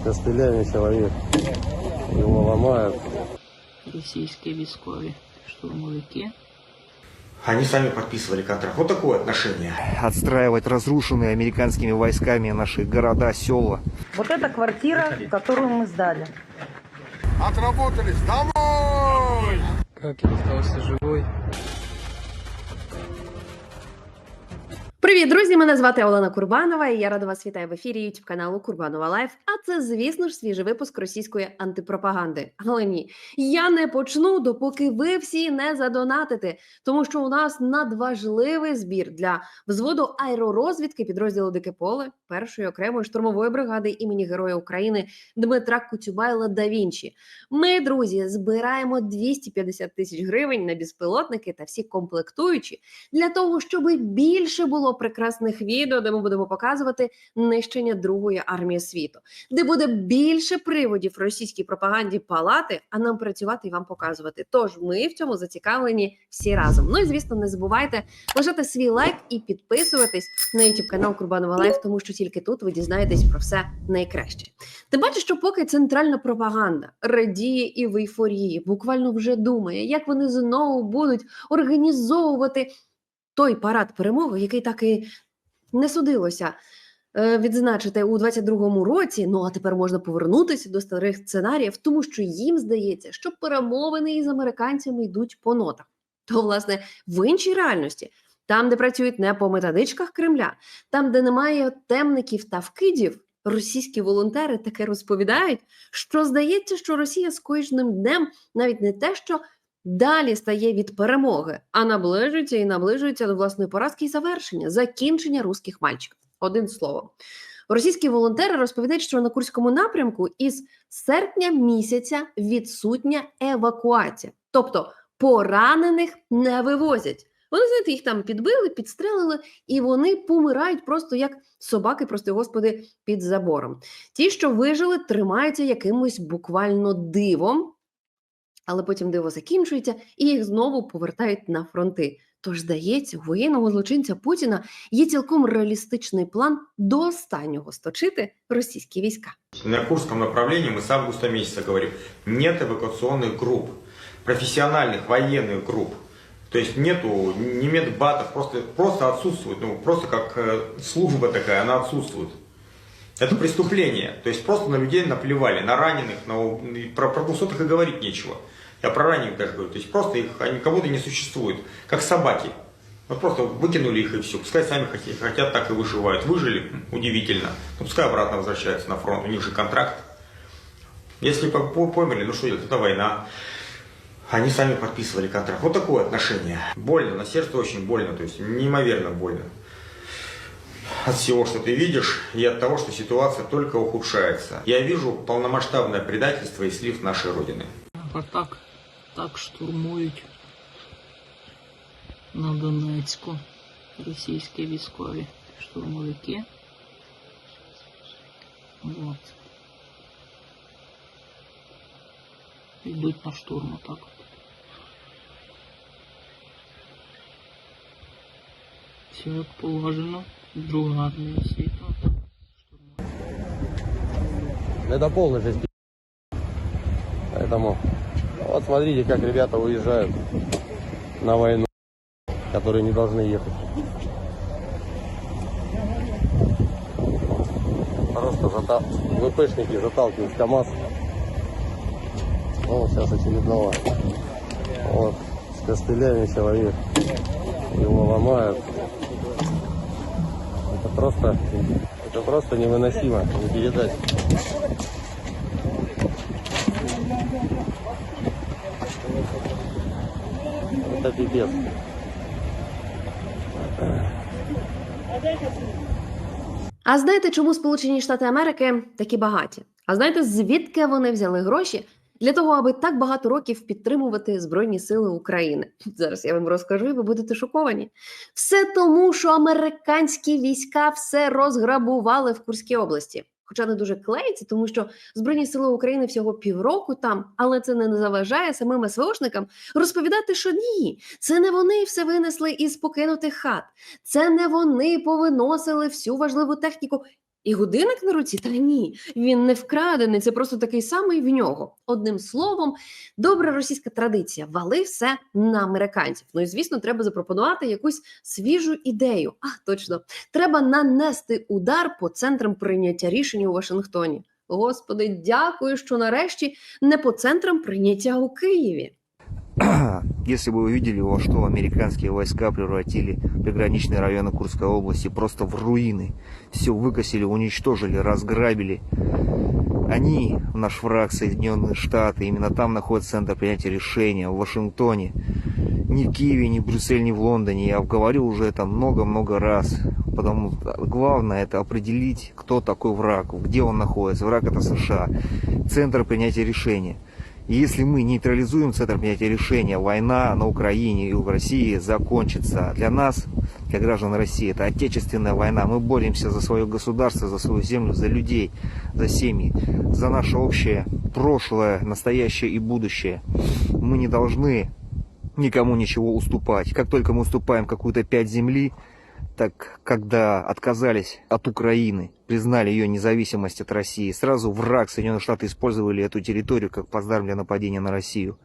с костылями человек. Его ломают. російські військові штурмовики. Они сами подписывали контракт. Вот такое отношение. отстраивать разрушенные американскими войсками наши города, села. Вот эта квартира, которую мы сдали. Отработались, домой! Как я остался живой? Привіт, друзі! Мене звати Олена Курбанова, і я рада вас вітаю в ефірі youtube каналу Курбанова Лайф. А це, звісно ж, свіжий випуск російської антипропаганди. Але ні, я не почну, допоки ви всі не задонатите, тому що у нас надважливий збір для взводу аеророзвідки підрозділу Дике Поле першої окремої штурмової бригади імені Героя України Дмитра Куцюбайла да Вінчі. Ми, друзі, збираємо 250 тисяч гривень на безпілотники та всі комплектуючі для того, щоб більше було прекрасних відео, де ми будемо показувати нищення Другої армії світу, де буде більше приводів російській пропаганді палати, а нам працювати і вам показувати. Тож ми в цьому зацікавлені всі разом. Ну і звісно, не забувайте лишати свій лайк і підписуватись на YouTube канал Курбанова Лайф, тому що тільки тут ви дізнаєтесь про все найкраще. Тим паче, що поки центральна пропаганда радіє і в ейфорії, буквально вже думає, як вони знову будуть організовувати той парад перемоги, який так і не судилося е, відзначити у 22-му році. Ну а тепер можна повернутися до старих сценаріїв, тому що їм здається, що перемовини із американцями йдуть по нотах. То, власне, в іншій реальності, там, де працюють не по методичках Кремля, там, де немає темників та вкидів, російські волонтери таке розповідають, що здається, що Росія з кожним днем навіть не те, що далі стає від перемоги, а наближується і наближується до власної поразки і завершення, закінчення руських мальчиків. Один словом. Російські волонтери розповідають, що на Курському напрямку із серпня місяця відсутня евакуація, тобто поранених не вивозять. Вони знаєте, їх там підбили, підстрелили, і вони помирають просто як собаки, прости господи, під забором. Ті, що вижили, тримаються якимось буквально дивом, але потім диво закінчується, і їх знову повертають на фронти. Тож, здається, у воєнного злочинця Путіна є цілком реалістичний план до останнього сточити російські війська. На Курском направлении мы с августа месяца говорим, нет эвакуационных групп, профессиональных военных групп. То есть нету ни медбатов, просто, просто отсутствует, ну просто как э, служба такая, она отсутствует. Это преступление. То есть просто на людей наплевали, на раненых, на, про, про двухсотых и говорить нечего. Я про раненых даже говорю. То есть просто их, они кого-то не существует, как собаки. Вот просто выкинули их и все. Пускай сами хотят, хотят так и выживают. Выжили, удивительно. Ну, пускай обратно возвращаются на фронт, у них же контракт. Если по- по- померли, ну что делать, это война. Они сами подписывали контракт. Вот такое отношение. Больно, на сердце очень больно, то есть неимоверно больно От всего, что ты видишь, и от того, что ситуация только ухудшается. Я вижу полномасштабное предательство и слив нашей Родины. А так, так штурмують на Донецьку російські військові штурмовики. Вот. Йдуть на штурм так. от. Все як положено. Друга армія світу. Это полный жесть. Поэтому вот смотрите, как ребята уезжают на войну, которые не должны ехать. Просто зата... ВПшники заталкивают КАМАЗ. Ну, сейчас очередного. Вот, с костылями человек. Его ломают. Это просто, это просто невыносимо, не передать. Это пипец. А знаєте, чому Сполучені Штати Америки такі багаті? А знаєте, звідки вони взяли гроші для того, аби так багато років підтримувати Збройні Сили України? Зараз я вам розкажу, і ви будете шоковані. Все тому, що американські війська все розграбували в Курській області. Хоча не дуже клеїться, тому що Збройні Сили України всього півроку там, але це не заважає самим СВОшникам розповідати, що ні, це не вони все винесли із покинутих хат. Це не вони повиносили всю важливу техніку. І годинник на руці? Та ні, він не вкрадений, це просто такий самий в нього. Одним словом, добра російська традиція вали все на американців. Ну і звісно, треба запропонувати якусь свіжу ідею. А точно, треба нанести удар по центрам прийняття рішень у Вашингтоні. Господи, дякую, що нарешті не по центрам прийняття у Києві. Если бы вы видели, во что американские войска превратили приграничные районы Курской области просто в руины. Все выкосили, уничтожили, разграбили. Они, наш враг, Соединенные Штаты, именно там находится центр принятия решения, в Вашингтоне. Ни в Киеве, ни в Брюсселе, ни в Лондоне. Я говорил уже это много-много раз. Потому главное это определить, кто такой враг, где он находится. Враг это США. Центр принятия решения. И если мы нейтрализуем центр принятия решения, война на Украине и в России закончится. Для нас, для граждан России, это отечественная война. Мы боремся за свое государство, за свою землю, за людей, за семьи, за наше общее прошлое, настоящее и будущее. Мы не должны никому ничего уступать. Как только мы уступаем какую-то пять земли, так когда отказались от Украины, признали ее независимость от России, сразу враг Соединенных Штатов использовали эту территорию как плацдарм для нападения на Россию.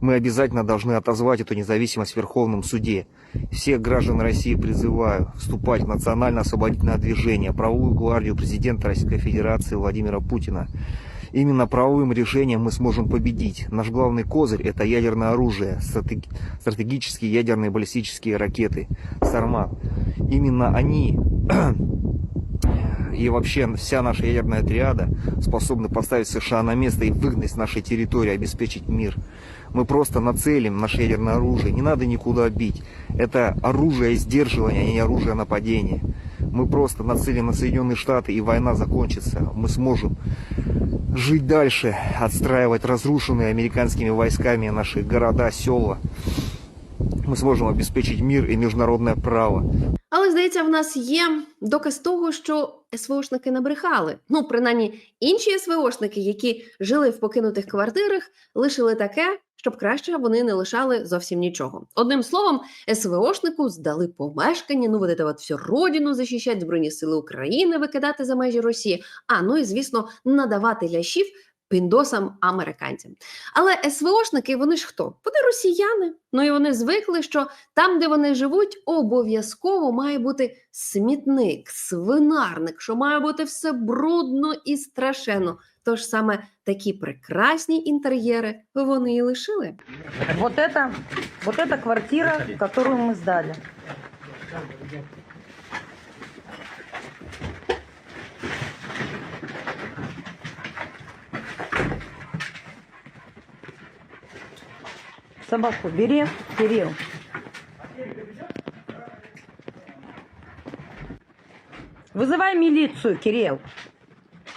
Мы обязательно должны отозвать эту независимость в Верховном суде. Всех граждан России призываю вступать в национально-освободительное движение, правовую гвардию президента Российской Федерации Владимира Путина. Именно правовым решением мы сможем победить. Наш главный козырь – это ядерное оружие, стратеги- стратегические ядерные баллистические ракеты «Сармат». Именно они и вообще вся наша ядерная триада способны поставить США на место и выгнать с нашей территории, обеспечить мир. Мы просто нацелим наше ядерное оружие, не надо никуда бить. Это оружие сдерживания, а не оружие нападения. Мы просто нацелим на Соединенные Штаты, и война закончится. Мы сможем жить дальше, отстраивать разрушенные американскими войсками наши города, села. Мы сможем обеспечить мир и международное право. Здається, в нас є доказ того, що СВОшники набрехали. Ну, принаймні, інші СВОшники, які жили в покинутих квартирах, лишили таке, щоб краще вони не лишали зовсім нічого. Одним словом, СВОшнику здали помешкання, ну это от всю родину захищати, Збройні сили України викидати за межі Росії. А ну і звісно, надавати лящів піндосам американцям. Але СВОшники, вони ж хто? Вони росіяни. Ну і вони звикли, що там, де вони живуть, обов'язково має бути смітник, свинарник, що має бути все брудно і страшенно. Тож саме такі прекрасні інтер'єри вони і лишили. Вот это, вот это квартира, которую мы сдали. Собаку бери, Кирилл. Вызывай милицию, Кирилл.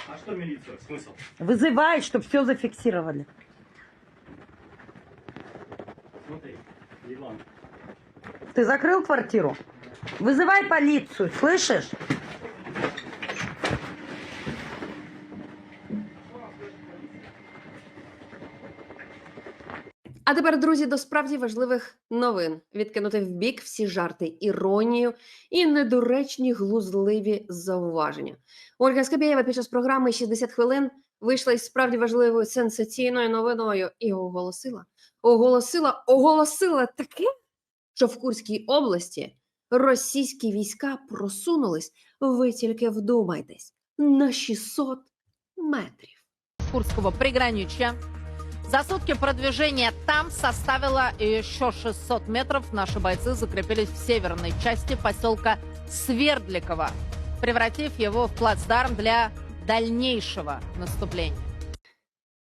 А что милиция? Смысл? Вызывай, чтобы все зафиксировали. Смотри, Иван. Ты закрыл квартиру? Вызывай полицию, слышишь? Тепер, друзі, до справді важливих новин відкинути в бік всі жарти, іронію і недоречні глузливі зауваження. Ольга Скабєєва під час програми «60 хвилин вийшла із справді важливою сенсаційною новиною і оголосила, оголосила, оголосила таке, що в Курській області російські війська просунулись. Ви тільки вдумайтесь на 600 метрів. Курского приграничья. За сутки продвижение там составило еще 600 метров. Наши бойцы закрепились в северной части поселка Свердликово, превратив его в плацдарм для дальнейшего наступления.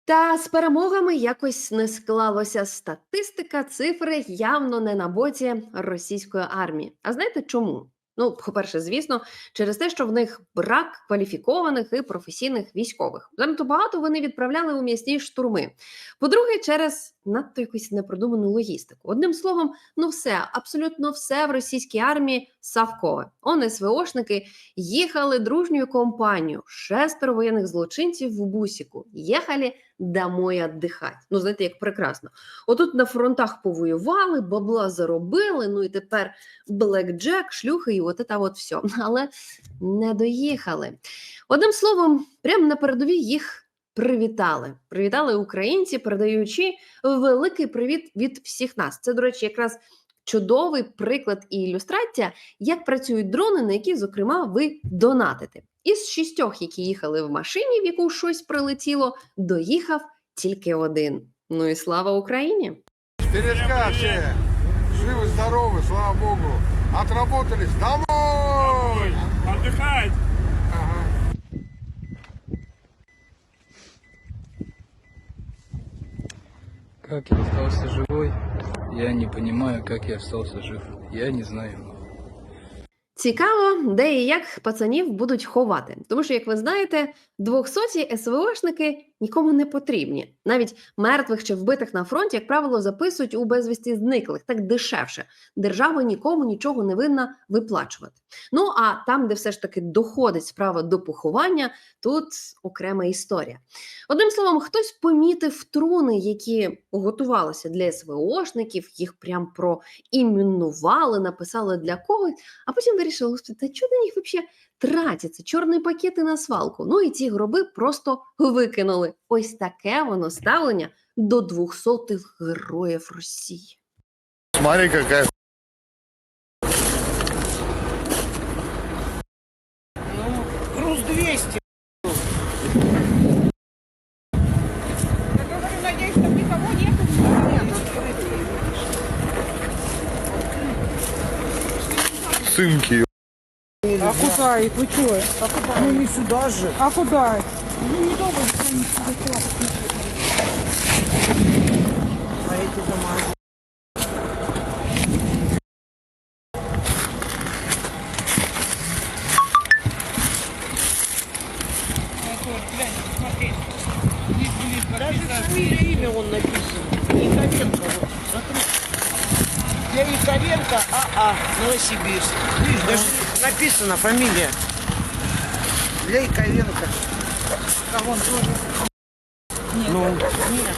Та з перемогами якось не склалося. Статистика, цифри явно не на боці російської армії. А знаєте чому? Ну, по-перше, звісно, через те, що в них брак кваліфікованих і професійних військових. Занадто багато вони відправляли у м'ясні штурми. По-друге, через надто якусь непродуману логістику. Одним словом, ну все, абсолютно все в російській армії савкове. Он СВОшники їхали дружньою компанією, шестеро воєнних злочинців в бусіку, їхали домой віддихати. Ну, знаєте, як прекрасно. Отут на фронтах повоювали, бабла заробили, ну і тепер блекджек, шлюхи і от це от все. Але не доїхали. Одним словом, прямо на передовій їх привітали. Привітали українці, передаючи великий привіт від всіх нас. Це, до речі, якраз чудовий приклад і ілюстрація, як працюють дрони, на які, зокрема, ви донатите. Із шістьох, які їхали в машині, в яку щось прилетіло, доїхав тільки один. Ну і слава Україні! Бережка все. Живы, здоровы, слава богу. Отработались. Домой! Отдыхать! Как я остался живой? Я не понимаю, как я остался жив. Я не знаю. Цікаво, де і як пацанів будуть ховати. Тому що, як ви знаєте, 200 СВОшники нікому не потрібні. Навіть мертвих чи вбитих на фронті, як правило, записують у безвісті зниклих, так дешевше. Держава нікому нічого не винна виплачувати. Ну а там, де все ж таки доходить справа до поховання, тут окрема історія. Одним словом, хтось помітив труни, які готувалися для СВОшників, їх прям проіменували, написали для когось, а потім вирішили, «Господи, та чого на них взагалі тратяться? Чорні пакети на свалку. Ну і ці гроби просто викинули. Ось таке воно ставлення до 200-х героїв Росії. Смотри, какая Груз 200. Надеюсь, там никого нет. сынки. Покупает, вы что? Покупает. А ну не сюда же. А куда? Ну не дома, не сюда. А эти дома. Яковенко АА, Новосибирск. Видишь, даже написана фамилия. Лейковенко. А вон тоже. Ну, нет.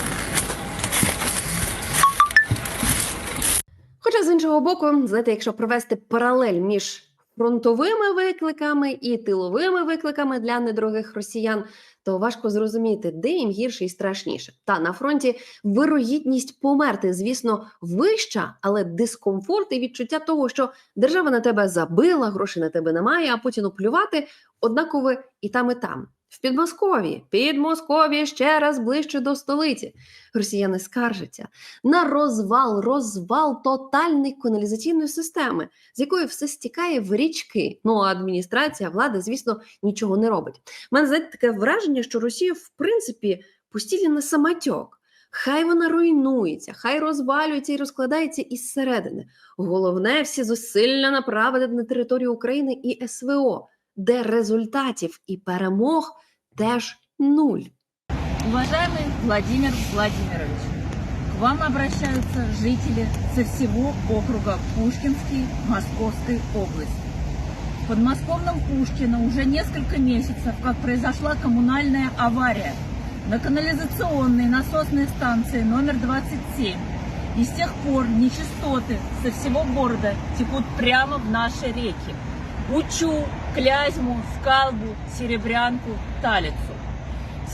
Хоча з іншого боку, знаєте, якщо провести паралель між фронтовими викликами і тиловими викликами для недорогих росіян, то важко зрозуміти, де їм гірше і страшніше. Та на фронті вирогідність померти, звісно, вища, але дискомфорт і відчуття того, що держава на тебе забила, грошей на тебе немає, а Путіну плювати однакове і там, і там. В Підмосков'ї, Підмосков'я ще раз ближче до столиці. Росіяни скаржаться на розвал, розвал тотальної каналізаційної системи, з якої все стікає в річки. Ну а адміністрація, влада, звісно, нічого не робить. У мене знаєте, таке враження, що Росія, в принципі, пустілі на самотьок. Хай вона руйнується, хай розвалюється і розкладається із середини. Головне всі зусилля направити на територію України і СВО, де результатів і перемог теж нуль. Уважаемый Владимир Владимирович, к вам обращаются жители со всего округа Пушкинский Московской области. В подмосковном Пушкино уже несколько месяцев, как произошла коммунальная авария на канализационной насосной станции номер 27. И с тех пор нечистоты со всего города текут прямо в наши реки. Учу, Клязьму, Скалбу, Серебрянку, Талицу.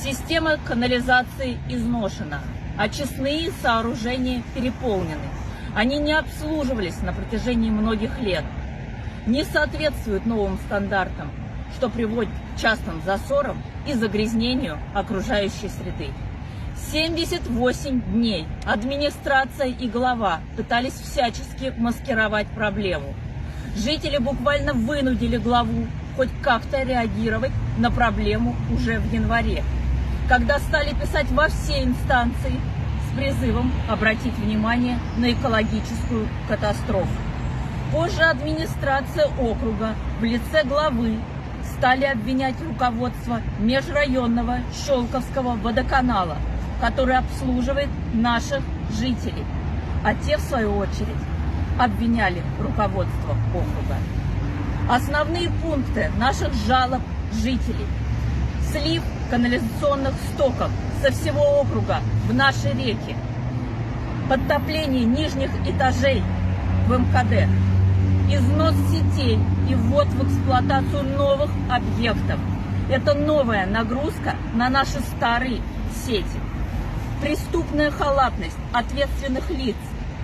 Система канализации изношена, очистные сооружения переполнены. Они не обслуживались на протяжении многих лет, не соответствуют новым стандартам, что приводит к частым засорам и загрязнению окружающей среды. 78 дней администрация и глава пытались всячески маскировать проблему. Жители буквально вынудили главу хоть как-то реагировать на проблему уже в январе, когда стали писать во все инстанции с призывом обратить внимание на экологическую катастрофу. Позже администрация округа в лице главы стали обвинять руководство межрайонного Щелковского водоканала, который обслуживает наших жителей. А те, в свою очередь, обвиняли руководство округа. Основные пункты наших жалоб жителей. слив канализационных стоков со всего округа в наши реки, подтопление нижних этажей в МКД, износ сетей и ввод в эксплуатацию новых объектов. Это новая нагрузка на наши старые сети. Преступная халатность ответственных лиц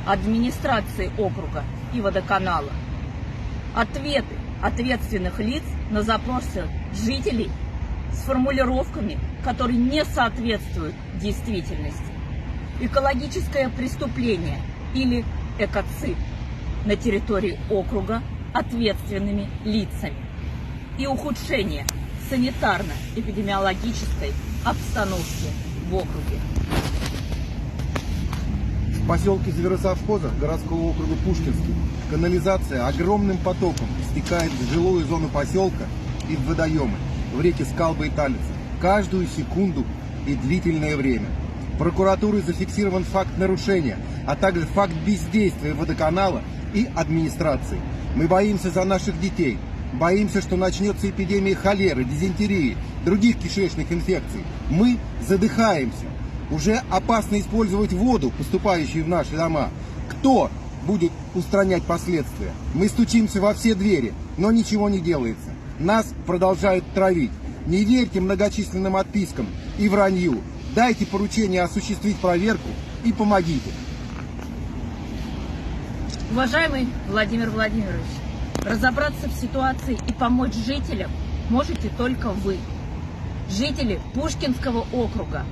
администрации округа и водоканала. Ответы ответственных лиц на запросы жителей с формулировками, которые не соответствуют действительности. Экологическое преступление или экоцид на территории округа ответственными лицами и ухудшение санитарно-эпидемиологической обстановки в округе. Поселке Зверосовхоза городского округа Пушкинский канализация огромным потоком стекает в жилую зону поселка и в водоемы, в реки Скалба и Талица, каждую секунду и длительное время. Прокуратурой зафиксирован факт нарушения, а также факт бездействия водоканала и администрации. Мы боимся за наших детей, боимся, что начнется эпидемия холеры, дизентерии, других кишечных инфекций. Мы задыхаемся. Уже опасно использовать воду, поступающую в наши дома. Кто будет устранять последствия? Мы стучимся во все двери, но ничего не делается. Нас продолжают травить. Не верьте многочисленным отпискам и вранью. Дайте поручение осуществить проверку и помогите. Уважаемый Владимир Владимирович, разобраться в ситуации и помочь жителям можете только вы. Жители Пушкинского округа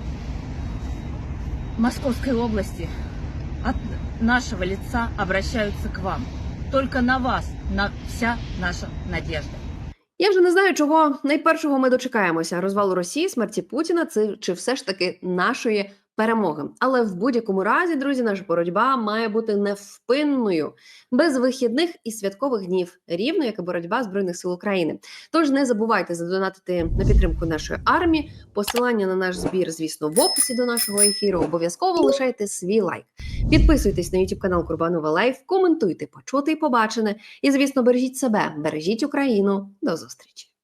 Московской области от нашего лица обращаются к вам. Только на вас на вся наша надежда. Я вже не знаю, чого найпершого ми дочекаємося: розвалу Росії, смерті Путіна, це чи все ж таки нашої перемоги. Але в будь-якому разі, друзі, наша боротьба має бути невпинною, без вихідних і святкових днів, рівно як і боротьба збройних сил України. Тож не забувайте задонатити на підтримку нашої армії. Посилання на наш збір, звісно, в описі до нашого ефіру. Обов'язково лишайте свій лайк. Підписуйтесь на YouTube канал Курбанова Лайф, коментуйте, почути і побачене. І, звісно, бережіть себе, бережіть Україну. До зустрічі!